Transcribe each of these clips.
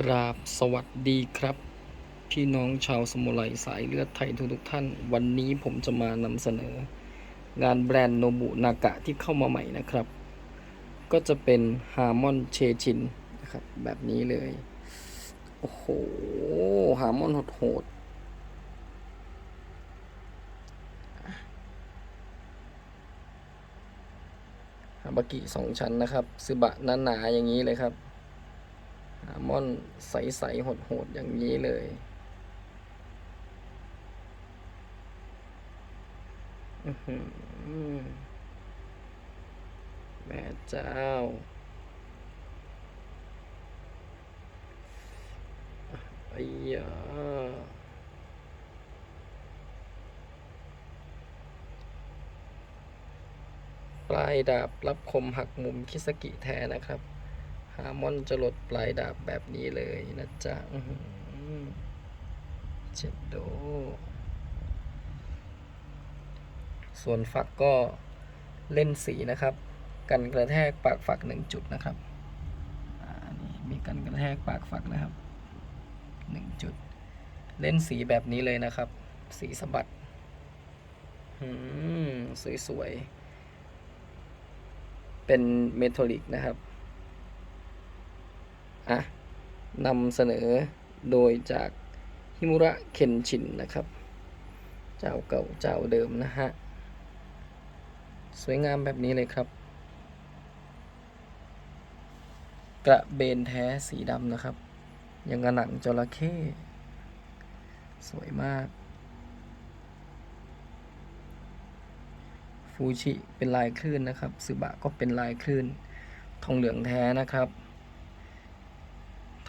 กราบสวัสดีครับ พี่น้องชาวสมุไรสายเลือดไทยทุกทุกท่าน วันนี้ผมจะมานำเสนอ งานแบรนด์โนบุนากะที่เข้ามาใหม่นะครับ ก็จะเป็นฮาร์มอนเชชินนะครับ แบบนี้เลย โอ้โหฮาร์มอนโหดๆฮาบากิสองชั้นนะครับซึบะหนาๆอย่างนี้เลยครับ ม่อนใสๆโหดๆอย่างนี้เลย แม่เจ้า ไอ้ยาปลายดาบรับคมหักมุมคิสกิแท้นะครับ ฮาร์มอนจะลดปลายดาบแบบนี้เลยนะจ๊ะเจ็ดโด ส่วนฝักก็เล่นสีนะครับ กันกระแทกปากฝักหนึ่งจุดนะครับอ่านี่มีกันกระแทกปากฝักนะครับหนึ่งจุด เล่นสีแบบนี้เลยนะครับ สีสะบัดสวยๆ เป็นเมทัลลิกนะครับ อะนำเสนอโดยจากฮิมุระเคนชินนะครับ เจ้าเก่าเจ้าเดิมนะฮะ สวยงามแบบนี้เลยครับ กระเบนแท้สีดำนะครับ ยังกระหนังจระเข้สวยมาก ฟูชิเป็นลายคลื่นนะครับซึบะก็เป็นลายคลื่น ทองเหลืองแท้นะครับ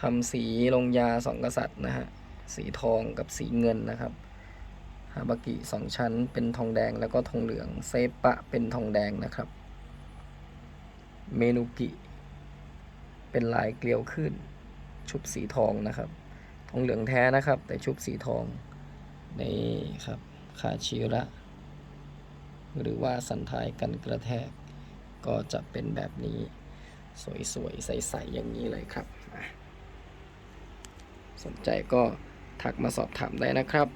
ทำสีลงยาสองกษัตริย์นะฮะ สีทองกับสีเงินนะครับ ฮาบากิสองชั้นเป็นทองแดงแล้วก็ทองเหลือง เซปะเป็นทองแดงนะครับ เมนุกิ เป็นลายเกลียวขึ้น ชุบสีทองนะครับ ทองเหลืองแท้นะครับ แต่ชุบสีทอง นี่ครับ คาชิระ หรือว่าสันทายกันกระแทก ก็จะเป็นแบบนี้ สวยๆ ใสๆ อย่างนี้เลยครับ นใจก็ทักมาสอบถามได้นะครับ